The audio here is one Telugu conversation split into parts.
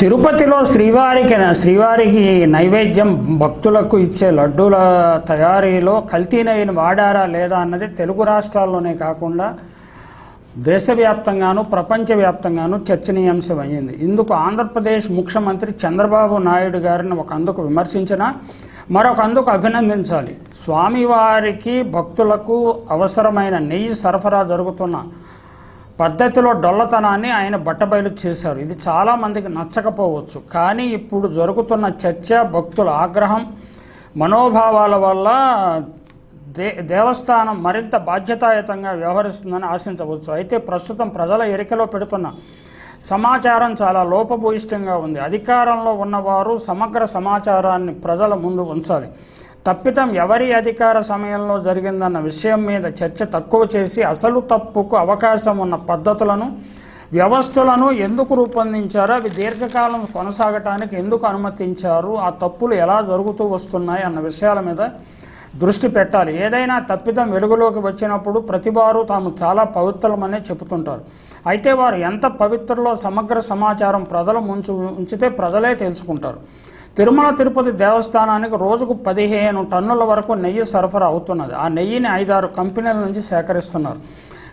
తిరుపతిలో శ్రీవారికి శ్రీవారికి నైవేద్యం భక్తులకు ఇచ్చే లడ్డూల తయారీలో కల్తీ నెయ్యిని వాడారా లేదా అన్నది తెలుగు రాష్ట్రాల్లోనే కాకుండా దేశవ్యాప్తంగాను ప్రపంచవ్యాప్తంగాను చర్చనీయాంశం అయ్యింది ఇందుకు ఆంధ్రప్రదేశ్ ముఖ్యమంత్రి చంద్రబాబు నాయుడు గారిని ఒక అందుకు విమర్శించిన మరొక అందుకు అభినందించాలి. స్వామివారికి భక్తులకు అవసరమైన నెయ్యి సరఫరా జరుగుతున్న పద్ధతిలో డొల్లతనాన్ని ఆయన బట్టబయలు చేశారు. ఇది చాలామందికి నచ్చకపోవచ్చు. కానీ ఇప్పుడు జరుగుతున్న చర్చ భక్తుల ఆగ్రహం మనోభావాల వల్ల దే దేవస్థానం మరింత బాధ్యతాయుతంగా వ్యవహరిస్తుందని ఆశించవచ్చు. అయితే ప్రస్తుతం ప్రజల ఎరికలో పెడుతున్న సమాచారం చాలా లోపభూయిష్టంగా ఉంది. అధికారంలో ఉన్నవారు సమగ్ర సమాచారాన్ని ప్రజల ముందు ఉంచాలి. తప్పితం ఎవరి అధికార సమయంలో జరిగిందన్న విషయం మీద చర్చ తక్కువ చేసి అసలు తప్పుకు అవకాశం ఉన్న పద్ధతులను వ్యవస్థలను ఎందుకు రూపొందించారు అవి దీర్ఘకాలం కొనసాగటానికి ఎందుకు అనుమతించారు ఆ తప్పులు ఎలా జరుగుతూ వస్తున్నాయి అన్న విషయాల మీద దృష్టి పెట్టాలి. ఏదైనా తప్పిదం వెలుగులోకి వచ్చినప్పుడు ప్రతివారు తాము చాలా పవిత్రమనే చెబుతుంటారు. అయితే వారు ఎంత పవిత్రలో సమగ్ర సమాచారం ప్రజల ముంచు ఉంచితే ప్రజలే తెలుసుకుంటారు. తిరుమల తిరుపతి దేవస్థానానికి రోజుకు పదిహేను టన్నుల వరకు నెయ్యి సరఫరా అవుతున్నది. ఆ నెయ్యిని ఐదారు కంపెనీల నుంచి సేకరిస్తున్నారు.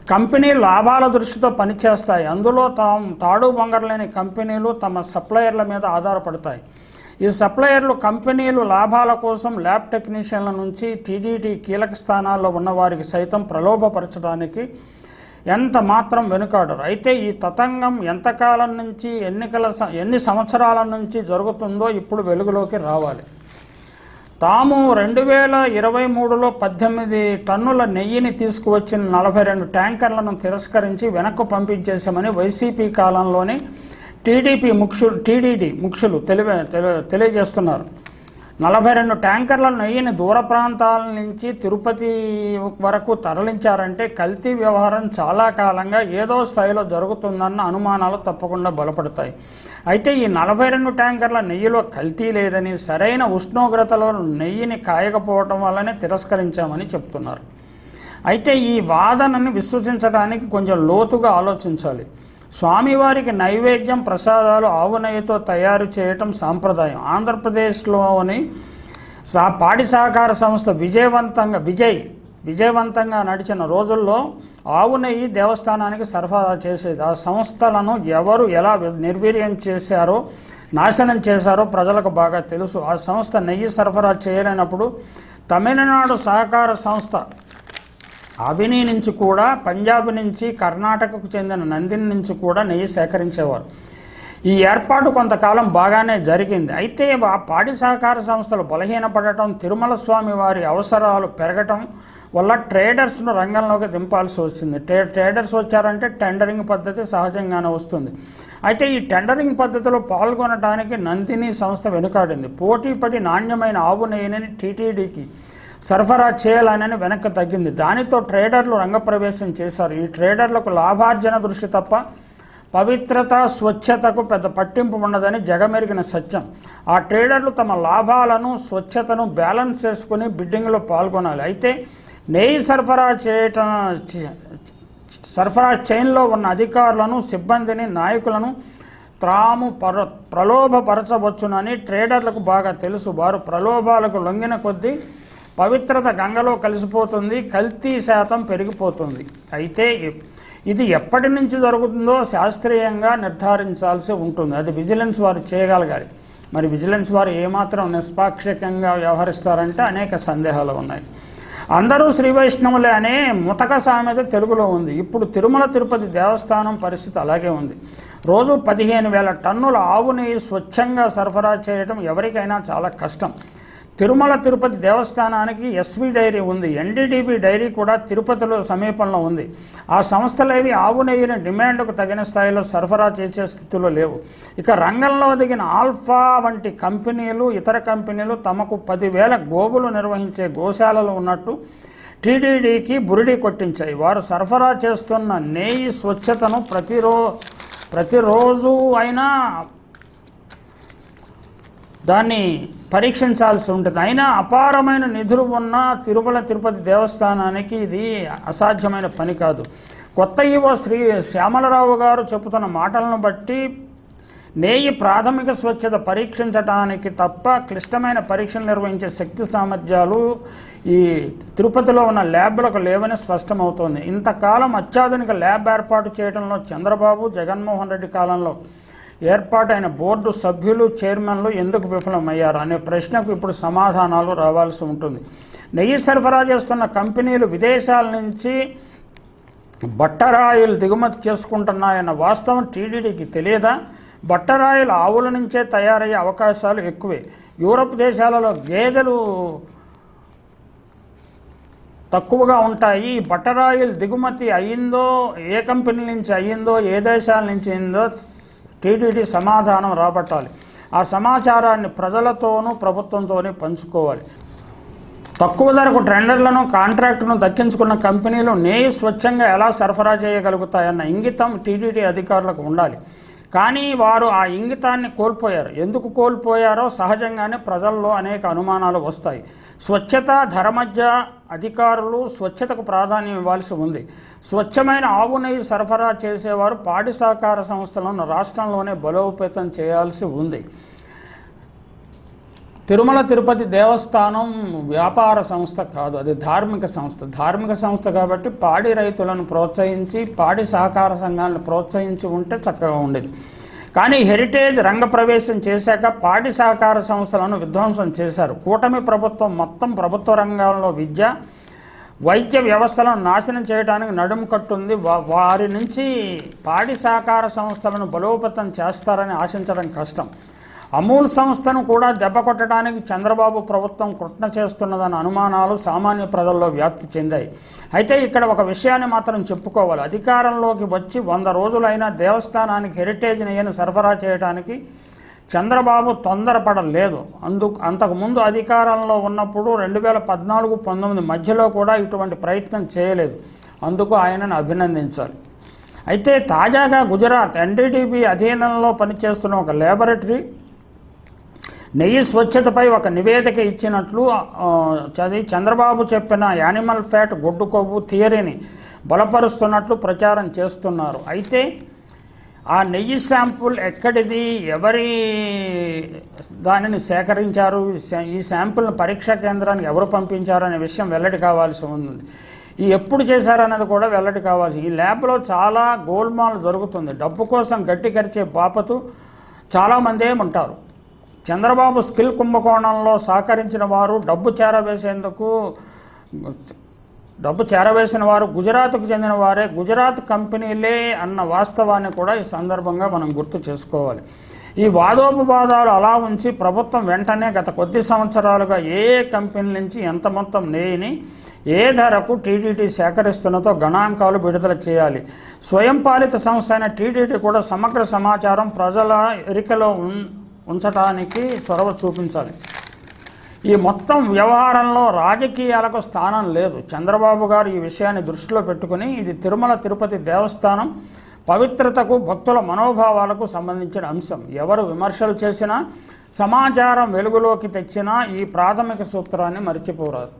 కంపెనీ లాభాల దృష్టితో పనిచేస్తాయి. అందులో తాము తాడు బొంగరలేని కంపెనీలు తమ సప్లయర్ల మీద ఆధారపడతాయి. ఈ సప్లయర్లు కంపెనీలు లాభాల కోసం ల్యాబ్ టెక్నీషియన్ల నుంచి టీడీటీ కీలక స్థానాల్లో ఉన్నవారికి సైతం ప్రలోభపరచడానికి ఎంత మాత్రం వెనుకాడరు. అయితే ఈ తతంగం ఎంతకాలం నుంచి ఎన్నికల స- ఎన్ని సంవత్సరాల నుంచి జరుగుతుందో ఇప్పుడు వెలుగులోకి రావాలి. తాము రెండు వేల ఇరవై మూడులో పద్దెనిమిది టన్నుల నెయ్యిని తీసుకువచ్చిన నలభై రెండు ట్యాంకర్లను తిరస్కరించి వెనక్కు పంపించేశామని వైసీపీ కాలంలోని టీడీపీ ముఖ్యులు టీడీడీ ముఖ్యులు తెలియ తెలి- తెలియజేస్తున్నారు. నలభై రెండు ట్యాంకర్ల నెయ్యిని దూర ప్రాంతాల నుంచి తిరుపతి వరకు తరలించారంటే కల్తీ వ్యవహారం చాలా కాలంగా ఏదో స్థాయిలో జరుగుతుందన్న అనుమానాలు తప్పకుండా బలపడతాయి. అయితే ఈ నలభై రెండు ట్యాంకర్ల నెయ్యిలో కల్తీ లేదని సరైన ఉష్ణోగ్రతలో నెయ్యిని కాయకపోవటం వల్లనే తిరస్కరించామని చెప్తున్నారు. అయితే ఈ వాదనని విశ్వసించడానికి కొంచెం లోతుగా ఆలోచించాలి. స్వామివారికి నైవేద్యం ప్రసాదాలు ఆవు నెయ్యితో తయారు చేయటం సాంప్రదాయం. ఆంధ్రప్రదేశ్లోని సా పాడి సహకార సంస్థ విజయవంతంగా విజయ్ విజయవంతంగా నడిచిన రోజుల్లో ఆవు నెయ్యి దేవస్థానానికి సరఫరా చేసేది. ఆ సంస్థలను ఎవరు ఎలా నిర్వీర్యం చేశారో నాశనం చేశారో ప్రజలకు బాగా తెలుసు. ఆ సంస్థ నెయ్యి సరఫరా చేయలేనప్పుడు తమిళనాడు సహకార సంస్థ అవిని నుంచి కూడా పంజాబ్ నుంచి కర్ణాటకకు చెందిన నందిని నుంచి కూడా నెయ్యి సేకరించేవారు. ఈ ఏర్పాటు కొంతకాలం బాగానే జరిగింది. అయితే ఆ పాడి సహకార సంస్థలు బలహీనపడటం తిరుమల స్వామి వారి అవసరాలు పెరగటం వల్ల ట్రేడర్స్ను రంగంలోకి దింపాల్సి వచ్చింది. ట్రే ట్రేడర్స్ వచ్చారంటే టెండరింగ్ పద్ధతి సహజంగానే వస్తుంది. అయితే ఈ టెండరింగ్ పద్ధతిలో పాల్గొనడానికి నందిని సంస్థ వెనుకాడింది. పోటీపడి నాణ్యమైన ఆవు నెయ్యిని టీటీడీకి సరఫరా చేయాలని వెనక్కి తగ్గింది. దానితో ట్రేడర్లు రంగప్రవేశం చేశారు. ఈ ట్రేడర్లకు లాభార్జన దృష్టి తప్ప పవిత్రత స్వచ్ఛతకు పెద్ద పట్టింపు ఉండదని జగమెరిగిన సత్యం. ఆ ట్రేడర్లు తమ లాభాలను స్వచ్ఛతను బ్యాలెన్స్ చేసుకుని బిడ్డింగ్లో పాల్గొనాలి. అయితే నెయ్యి సరఫరా చేయటం సరఫరా చైన్లో ఉన్న అధికారులను సిబ్బందిని నాయకులను త్రాము పర ప్రలోభపరచవచ్చునని ట్రేడర్లకు బాగా తెలుసు. వారు ప్రలోభాలకు లొంగిన కొద్దీ పవిత్రత గంగలో కలిసిపోతుంది కల్తీ శాతం పెరిగిపోతుంది. అయితే ఇది ఎప్పటి నుంచి జరుగుతుందో శాస్త్రీయంగా నిర్ధారించాల్సి ఉంటుంది. అది విజిలెన్స్ వారు చేయగలగాలి. మరి విజిలెన్స్ వారు ఏమాత్రం నిష్పాక్షికంగా వ్యవహరిస్తారంటే అనేక సందేహాలు ఉన్నాయి. అందరూ శ్రీ వైష్ణవులే అనే ముతక సామెత తెలుగులో ఉంది. ఇప్పుడు తిరుమల తిరుపతి దేవస్థానం పరిస్థితి అలాగే ఉంది. రోజు పదిహేను వేల టన్నుల ఆవు నెయ్యి స్వచ్ఛంగా సరఫరా చేయడం ఎవరికైనా చాలా కష్టం. తిరుమల తిరుపతి దేవస్థానానికి ఎస్వి డైరీ ఉంది ఎన్డీడీబీ డైరీ కూడా తిరుపతిలో సమీపంలో ఉంది. ఆ సంస్థలేవి ఆవు నెయ్యిని డిమాండ్కు తగిన స్థాయిలో సరఫరా చేసే స్థితిలో లేవు. ఇక రంగంలో దిగిన ఆల్ఫా వంటి కంపెనీలు ఇతర కంపెనీలు తమకు పదివేల గోవులు నిర్వహించే గోశాలలు ఉన్నట్టు టీటీడీకి బురిడి కొట్టించాయి. వారు సరఫరా చేస్తున్న నెయ్యి స్వచ్ఛతను ప్రతిరో ప్రతిరోజు అయినా దాన్ని పరీక్షించాల్సి ఉంటుంది. అయినా అపారమైన నిధులు ఉన్న తిరుమల తిరుపతి దేవస్థానానికి ఇది అసాధ్యమైన పని కాదు. కొత్త ఈవో శ్రీ శ్యామలరావు గారు చెబుతున్న మాటలను బట్టి నేయి ప్రాథమిక స్వచ్ఛత పరీక్షించడానికి తప్ప క్లిష్టమైన పరీక్షలు నిర్వహించే శక్తి సామర్థ్యాలు ఈ తిరుపతిలో ఉన్న ల్యాబ్లకు లేవని స్పష్టమవుతోంది. ఇంతకాలం అత్యాధునిక ల్యాబ్ ఏర్పాటు చేయడంలో చంద్రబాబు జగన్మోహన్ రెడ్డి కాలంలో ఏర్పాటైన బోర్డు సభ్యులు చైర్మన్లు ఎందుకు విఫలమయ్యారు అనే ప్రశ్నకు ఇప్పుడు సమాధానాలు రావాల్సి ఉంటుంది. నెయ్యి సరఫరా చేస్తున్న కంపెనీలు విదేశాల నుంచి బట్టరాయిలు దిగుమతి చేసుకుంటున్నాయన్న వాస్తవం టీడీడీకి తెలియదా? బట్టరాయిలు ఆవుల నుంచే తయారయ్యే అవకాశాలు ఎక్కువే. యూరప్ దేశాలలో గేదెలు తక్కువగా ఉంటాయి. ఈ బట్టరాయిలు దిగుమతి అయ్యిందో ఏ కంపెనీ నుంచి అయ్యిందో ఏ దేశాల నుంచి అయిందో టీటీడీ సమాధానం రాబట్టాలి. ఆ సమాచారాన్ని ప్రజలతోనూ ప్రభుత్వంతోనే పంచుకోవాలి. తక్కువ ధరకు టెండర్లను కాంట్రాక్టును దక్కించుకున్న కంపెనీలు నేయి స్వచ్ఛంగా ఎలా సరఫరా చేయగలుగుతాయన్న ఇంగితం టీటీడీ అధికారులకు ఉండాలి. కానీ వారు ఆ ఇంగితాన్ని కోల్పోయారు. ఎందుకు కోల్పోయారో సహజంగానే ప్రజల్లో అనేక అనుమానాలు వస్తాయి. స్వచ్ఛత ధర మధ్య అధికారులు స్వచ్ఛతకు ప్రాధాన్యం ఇవ్వాల్సి ఉంది. స్వచ్ఛమైన ఆవు నెయ్యి సరఫరా చేసేవారు పాడి సహకార సంస్థలను రాష్ట్రంలోనే బలోపేతం చేయాల్సి ఉంది. తిరుమల తిరుపతి దేవస్థానం వ్యాపార సంస్థ కాదు అది ధార్మిక సంస్థ. ధార్మిక సంస్థ కాబట్టి పాడి రైతులను ప్రోత్సహించి పాడి సహకార సంఘాలను ప్రోత్సహించి ఉంటే చక్కగా ఉండేది. కానీ హెరిటేజ్ రంగప్రవేశం చేశాక పాడి సహకార సంస్థలను విధ్వంసం చేశారు. కూటమి ప్రభుత్వం మొత్తం ప్రభుత్వ రంగంలో విద్య వైద్య వ్యవస్థలను నాశనం చేయడానికి నడుము కట్టుంది. వారి నుంచి పాడి సహకార సంస్థలను బలోపేతం చేస్తారని ఆశించడం కష్టం. అమూల్ సంస్థను కూడా దెబ్బ కొట్టడానికి చంద్రబాబు ప్రభుత్వం కుట్న చేస్తున్నదన్న అనుమానాలు సామాన్య ప్రజల్లో వ్యాప్తి చెందాయి. అయితే ఇక్కడ ఒక విషయాన్ని మాత్రం చెప్పుకోవాలి. అధికారంలోకి వచ్చి వంద రోజులైనా దేవస్థానానికి హెరిటేజ్ నెయ్యను సరఫరా చేయడానికి చంద్రబాబు తొందరపడలేదు. అందుకు అంతకుముందు అధికారంలో ఉన్నప్పుడు రెండు వేల పద్నాలుగు పంతొమ్మిది మధ్యలో కూడా ఇటువంటి ప్రయత్నం చేయలేదు. అందుకు ఆయనను అభినందించాలి. అయితే తాజాగా గుజరాత్ ఎన్డీటీబీ అధీనంలో పనిచేస్తున్న ఒక లేబొరేటరీ నెయ్యి స్వచ్ఛతపై ఒక నివేదిక ఇచ్చినట్లు చదివి చంద్రబాబు చెప్పిన యానిమల్ ఫ్యాట్ గొడ్డు కొవ్వు థియరీని బలపరుస్తున్నట్లు ప్రచారం చేస్తున్నారు. అయితే ఆ నెయ్యి శాంపుల్ ఎక్కడిది? ఎవరి దానిని సేకరించారు? ఈ శాంపుల్ని పరీక్షా కేంద్రానికి ఎవరు పంపించారు అనే విషయం వెల్లడి కావాల్సి ఉంది. ఈ ఎప్పుడు చేశారన్నది కూడా వెల్లడి కావాల్సి ఈ ల్యాబ్లో చాలా గోల్మాల్ జరుగుతుంది. డబ్బు కోసం గట్టి కరిచే బాపతు చాలామందే ఉంటారు. చంద్రబాబు స్కిల్ కుంభకోణంలో సహకరించిన వారు డబ్బు చేరవేసేందుకు డబ్బు చేరవేసిన వారు గుజరాత్కు చెందిన వారే గుజరాత్ కంపెనీలే అన్న వాస్తవాన్ని కూడా ఈ సందర్భంగా మనం గుర్తు చేసుకోవాలి. ఈ వాదోపవాదాలు అలా ఉంచి ప్రభుత్వం వెంటనే గత కొద్ది సంవత్సరాలుగా ఏ కంపెనీల కంపెనీ నుంచి ఎంత మొత్తం నేయని ఏ ధరకు టీటీడీ సేకరిస్తున్నతో గణాంకాలు విడుదల చేయాలి. స్వయం పాలిత సంస్థ అయిన టీటీడీ కూడా సమగ్ర సమాచారం ప్రజల ఎరికలో ఉంచటానికి చొరవ చూపించాలి. ఈ మొత్తం వ్యవహారంలో రాజకీయాలకు స్థానం లేదు. చంద్రబాబు గారు ఈ విషయాన్ని దృష్టిలో పెట్టుకుని ఇది తిరుమల తిరుపతి దేవస్థానం పవిత్రతకు భక్తుల మనోభావాలకు సంబంధించిన అంశం. ఎవరు విమర్శలు చేసినా సమాచారం వెలుగులోకి తెచ్చినా ఈ ప్రాథమిక సూత్రాన్ని మర్చిపోరాదు.